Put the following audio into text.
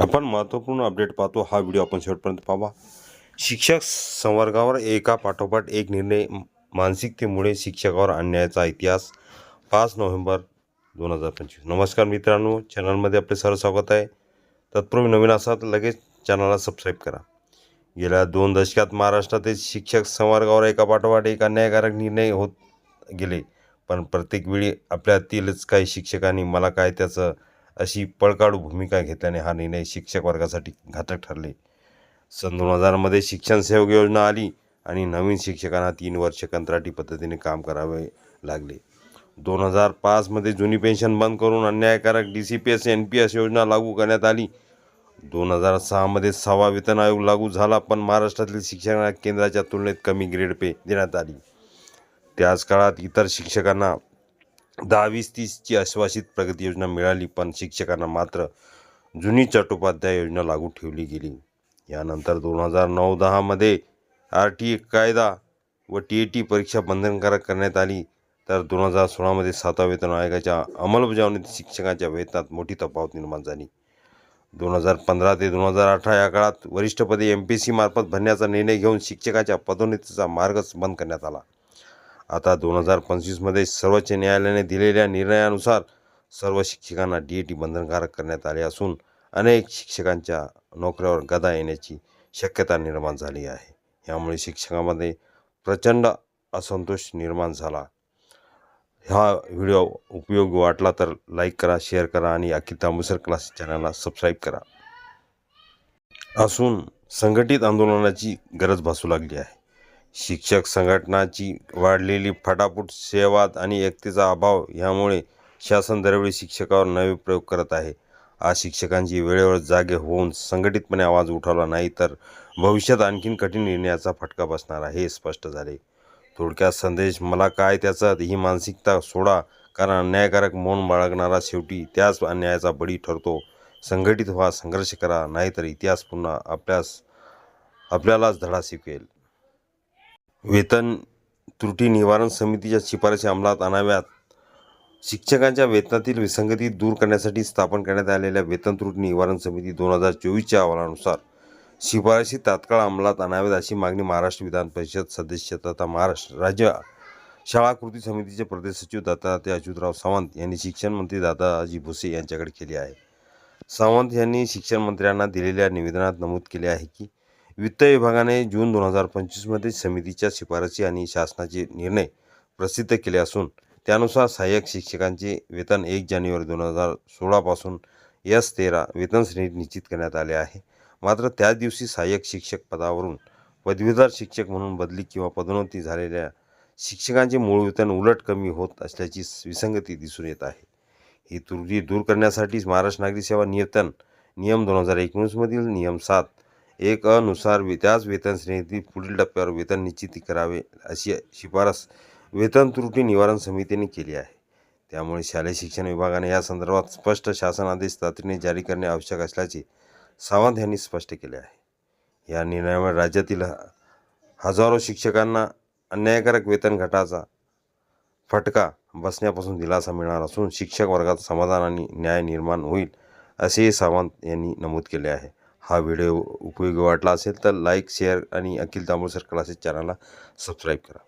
आपण महत्त्वपूर्ण अपडेट पाहतो. हा व्हिडिओ आपण शेवटपर्यंत पाहा शिक्षक संवर्गावर एका पाठोपाठ एक निर्णय मानसिकतेमुळे शिक्षकावर अन्यायाचा इतिहास. पाच नोव्हेंबर दोन हजार पंचवीस. नमस्कार मित्रांनो चॅनलमध्ये आपले सर्व स्वागत आहे. तत्पूर्वी नवीन असाल तर लगेच चॅनलला सबस्क्राईब करा. गेल्या दोन दशकात महाराष्ट्रातील शिक्षक संवर्गावर एका पाठोपाठ एक अन्यायकारक निर्णय होत गेले. पण प्रत्येक वेळी आपल्यातीलच काही शिक्षकांनी मला काय त्याचं अशी पळकाडू भूमिका घेतल्याने हा निर्णय शिक्षक वर्गासाठी घातक ठरले. सन दोन हजारमध्ये शिक्षण सेवक योजना आली आणि नवीन शिक्षकांना तीन वर्ष कंत्राटी पद्धतीने काम करावे लागले. दोन हजार पाचमध्ये जुनी पेन्शन बंद करून अन्यायकारक D C P S N P S योजना लागू करण्यात आली. दोन हजार सहामध्ये सहावा वेतन आयोग लागू झाला पण महाराष्ट्रातील शिक्षकांना केंद्राच्या तुलनेत कमी ग्रेड पे देण्यात आली. त्याच काळात इतर शिक्षकांना दहा वीस तीसची आश्वासित प्रगती योजना मिळाली पण शिक्षकांना मात्र जुनी चट्टोपाध्याय योजना लागू ठेवली गेली. यानंतर दोन हजार नऊ दहामध्ये आर टी ए कायदा व टी ए टी परीक्षा बंधनकारक करण्यात आली. तर दोन हजार सोळामध्ये सातव्या वेतन आयोगाच्या अंमलबजावणीत शिक्षकांच्या वेतनात मोठी तफावत निर्माण झाली. दोन हजार पंधरा ते दोन हजार अठरा या काळात वरिष्ठपदी एम पी सी मार्फत भरण्याचा निर्णय घेऊन शिक्षकाच्या पदोन्नतीचा मार्गच बंद करण्यात आला. आता दोन हजार पंचवीसमध्ये सर्वोच्च न्यायालयाने दिलेल्या निर्णयानुसार सर्व शिक्षकांना डी ए टी बंधनकारक करण्यात आले असून अनेक शिक्षकांच्या नोकऱ्यावर गदा येण्याची शक्यता निर्माण झाली आहे. यामुळे शिक्षकांमध्ये प्रचंड असंतोष निर्माण झाला. हा व्हिडिओ उपयोगी वाटला तर लाईक करा शेअर करा आणि अखिल तांबुसर क्लास चॅनलला सबस्क्राईब करा. असून संघटित आंदोलनाची गरज भासू लागली आहे. शिक्षक संघटनाची वाढलेली फटाफूट सेवाद आणि एकतेचा अभाव ह्यामुळे शासन दरवेळी शिक्षकावर नवे प्रयोग करत आहे. आज शिक्षकांची वेळेवर जागे होऊन संघटितपणे आवाज उठवला नाही तर भविष्यात आणखीन कठीण निर्णयाचा फटका बसणार आहे हे स्पष्ट झाले. थोडक्यात संदेश मला काय त्याचा ही मानसिकता सोडा कारण अन्यायकारक मौन बाळगणारा शेवटी त्याच अन्यायाचा बळी ठरतो. संघटित व्हा संघर्ष करा नाहीतर इतिहास पुन्हा आपल्यास आपल्यालाच धडा शिकवेल. वेतन त्रुटी निवारण समितीच्या शिफारशी अंमलात आणाव्यात. शिक्षकांच्या वेतनातील विसंगती दूर करण्यासाठी स्थापन करण्यात आलेल्या वेतन त्रुटी निवारण समिती दोन हजार चोवीसच्या अहवालानुसार शिफारशी तात्काळ अंमलात आणाव्यात अशी मागणी महाराष्ट्र विधान परिषद सदस्य तथा महाराष्ट्र राज्य शाळा कृती समितीचे प्रदेश सचिव दत्तात्रय अच्युतराव सावंत यांनी शिक्षण मंत्री दादाजी भुसे यांच्याकडे केली आहे. सावंत यांनी शिक्षण मंत्र्यांना दिलेल्या निवेदनात नमूद केले आहे की वित्त विभागाने जून दोन हजार पंचवीसमध्ये समितीच्या शिफारसी आणि शासनाचे निर्णय प्रसिद्ध केले असून त्यानुसार सहाय्यक शिक्षकांचे वेतन एक जानेवारी दोन हजार सोळापासून एस तेरा वेतन श्रेणी निश्चित करण्यात आले आहे. मात्र त्याच दिवशी सहाय्यक शिक्षक पदावरून पदवीधर शिक्षक म्हणून बदली किंवा पदोन्नती झालेल्या शिक्षकांचे मूळ वेतन उलट कमी होत असल्याची विसंगती दिसून येत आहे. ही त्रुटी दूर करण्यासाठीच महाराष्ट्र नागरी सेवा नियतन नियम दोन हजार एकोणीसमधील नियम सात एक अनुसार वे- त्याच वेतन श्रेणीतील पुढील टप्प्यावर वेतन निश्चिती करावे अशी शिफारस वेतन त्रुटी निवारण समितीने केली आहे. त्यामुळे शालेय शिक्षण विभागाने या संदर्भात स्पष्ट शासन आदेश तातडीने जारी करणे आवश्यक असल्याचे सावंत यांनी स्पष्ट केले आहे. या निर्णयामुळे राज्यातील ह- हजारो शिक्षकांना अन्यायकारक वेतन घटाचा फटका बसण्यापासून दिलासा मिळणार असून शिक्षक वर्गात समाधान आणि न्याय निर्माण होईल असेही सावंत यांनी नमूद केले आहे. हा व्हिडिओ उपयोगी वाटला असेल तर लाईक शेअर आणि अखिल तांबूसर क्लासेस चॅनलला सबस्क्राईब करा.